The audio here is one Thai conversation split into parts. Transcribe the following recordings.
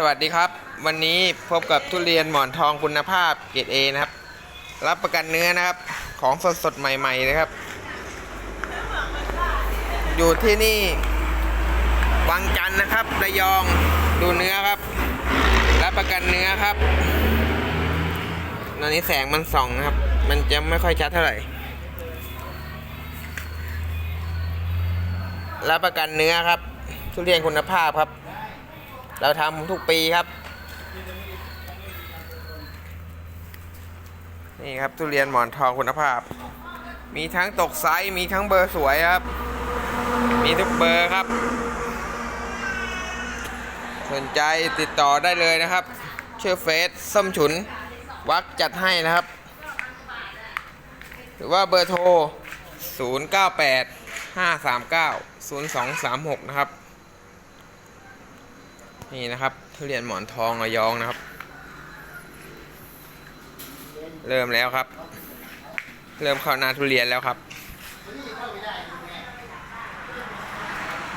สวัสดีครับ วันนี้พบกับทุเรียนหมอนทองคุณภาพเกรดเอนะครับ รับประกันเนื้อนะครับ ของสดสดใหม่ ๆ นะครับ อยู่ที่นี่วังจันนะครับระยองดูเนื้อครับ รับประกันเนื้อครับตอนนี้แสงมันส่องนะครับ มันจะไม่ค่อยชัดเท่าไหร่ รับประกันเนื้อครับ ทุเรียนคุณภาพครับ เราทำทุกปีครับ นี่ครับทุเรียนหมอนทองคุณภาพ มีทั้งตกไซส์มีทั้งเบอร์สวยครับ มีทุกเบอร์ครับ สนใจติดต่อได้เลยนะครับ ชื่อเฟซส้มฉุน วักจัดให้นะครับ หรือว่าเบอร์โทร 098 539 0236 นะครับ นี่นะครับทุเรียนหมอนทองระยองนะครับ เริ่มแล้วครับ เริ่มเข้าหนาทุเรียนแล้วครับ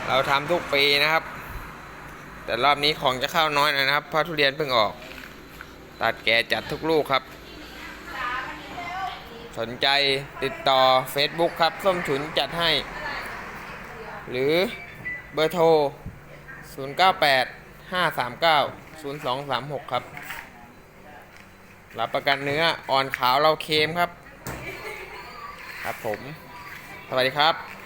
เราทำทุกปีนะครับ แต่รอบนี้ของจะเข้าน้อยหน่อยนะครับเพราะทุเรียนเพิ่งออก ตัดแก่จัดทุกลูกครับ สนใจติดต่อ Facebook ครับ ส้มฉุนจัดให้ หรือเบอร์โทร098 539 0236ครับ รับประกันเนื้ออ่อนขาวเราเค็มครับ ครับผม สวัสดีครับ